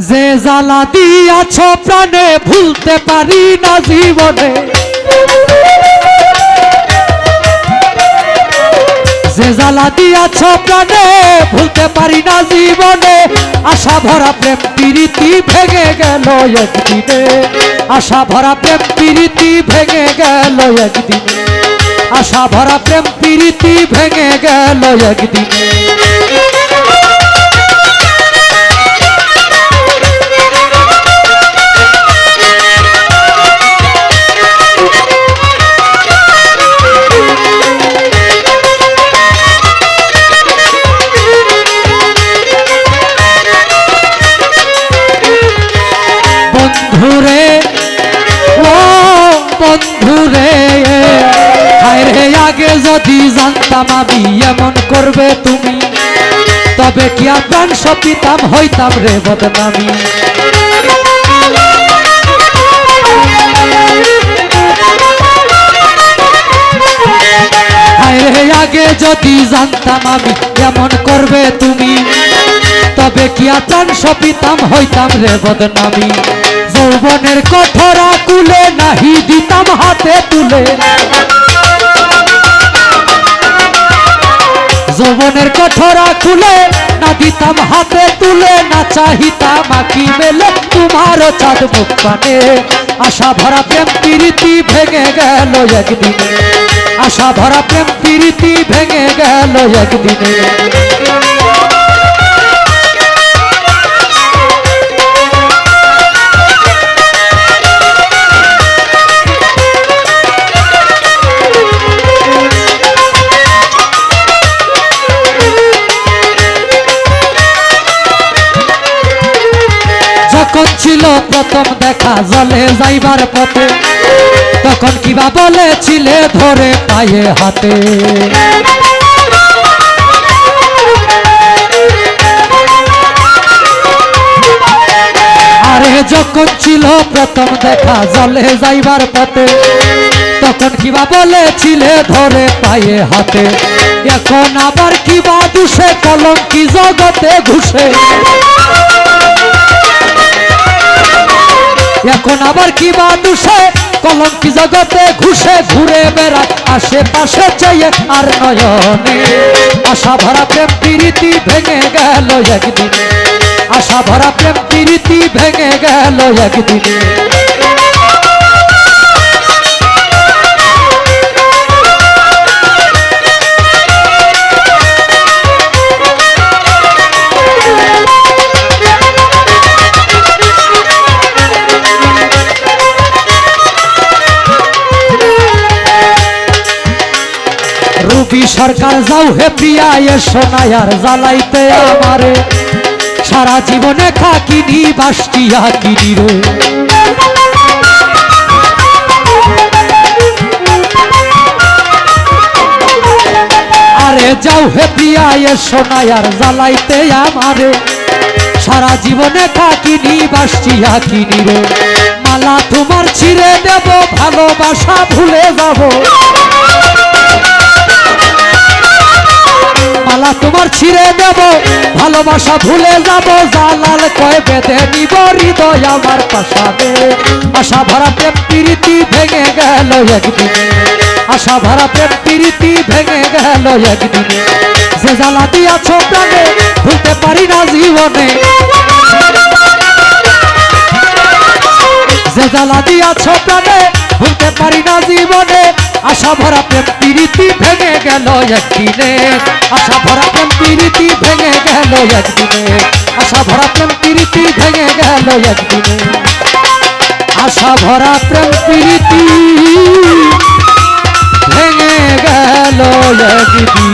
যে জ্বালা দিয়াছ প্রাণে ভুলতে পারি না জীবনে। যে জ্বালা দিয়াছ প্রাণে ভুলতে পারি না জীবনে। আশা ভরা প্রেম প্রীতি ভেঙে গেল একদিনে। আশা ভরা প্রেম প্রীতি ভেঙে গেল একদিনে। আশা ভরা প্রেম প্রীতি ভেঙে গেল একদিনে। আগে যদি জানতাম আমি এমন করবে তুমি, তবে কি প্রাণ সপিতাম হইতাম রে বদনামি? আগে যদি জানতাম আমি এমন করবে তুমি, তবে কি প্রাণ সপিতাম হইতাম রে বদনামি? যৌবনের কঠোরা কুলে নাহি দিতাম হাতে তুলে। যৌবনের কঠোরা খুলে না দিতাম হাতে তুলে, না চাহিতা আঁকি মেলে, তোমার চাঁদ মুখ পানে। আশা ভরা প্রেম প্রীতি ভেঙে গেল একদিনে। আশা ভরা প্রেম প্রীতি ভেঙে গেল একদিনে। প্রথম দেখা জলে যাইবার পথে, তখন কিবা বলেছিলে ধরে পায়ে হাতে। আরে যখন ছিল প্রথম দেখা জলে যাইবার পথে, তখন কিবা বলেছিলে ধরে পায়ে হাতে। এখন আবার কিবা দুষে কলম কি জগতে ঘুষে। এখন আবার কি দুষে কলঙ্কি জগতে ঘুষে ঘুরে বেড়ায়, আশেপাশে চাইয়ে আর নয়নে। আশা ভরা প্রেম প্রীতি ভেঙে গেল একদিন। আশা ভরা প্রেম প্রীতি ভেঙে গেল একদিনে। রুবি সরকার যাও হে প্রিয়া সোনায়ার জ্বালাইতে আমারে। সারা জীবনে খাকিনি বাসটিয়া কিনি রে। আরে যাও হে সোনায়ার জ্বালাইতে আমারে। সারা জীবনে থাকিনি বাসটিয়া কিনি রে। মালা তোমার ছিঁড়ে দেব, ভালোবাসা ভুলে যাব। দেব। ভালোবাসা ভুলে যাব, জালাল কয় বেঁধে নিব হৃদয় আমার পাশাবে আশা ভরা প্রেম প্রীতি ভেঙে গেল একদিনে। আশা ভরা প্রেম প্রীতি ভেঙে গেল একদিনে। যে জ্বালা দিয়াছ প্রাণে, ভুলতে পারি না জীবনে। যে জ্বালা দিয়াছ প্রাণে, ভুলতে পারি না জীবনে। আশা ভরা প্রেম প্রীতি ভেঙে গেল একদিনে। আশা ভরা প্রেম প্রীতি ভেঙে গেল একদিনে। আশা ভরা প্রেম প্রীতি ভেঙে গেল একদিনে। আশা ভরা প্রেম প্রীতি ভেঙে গেল একদিনে।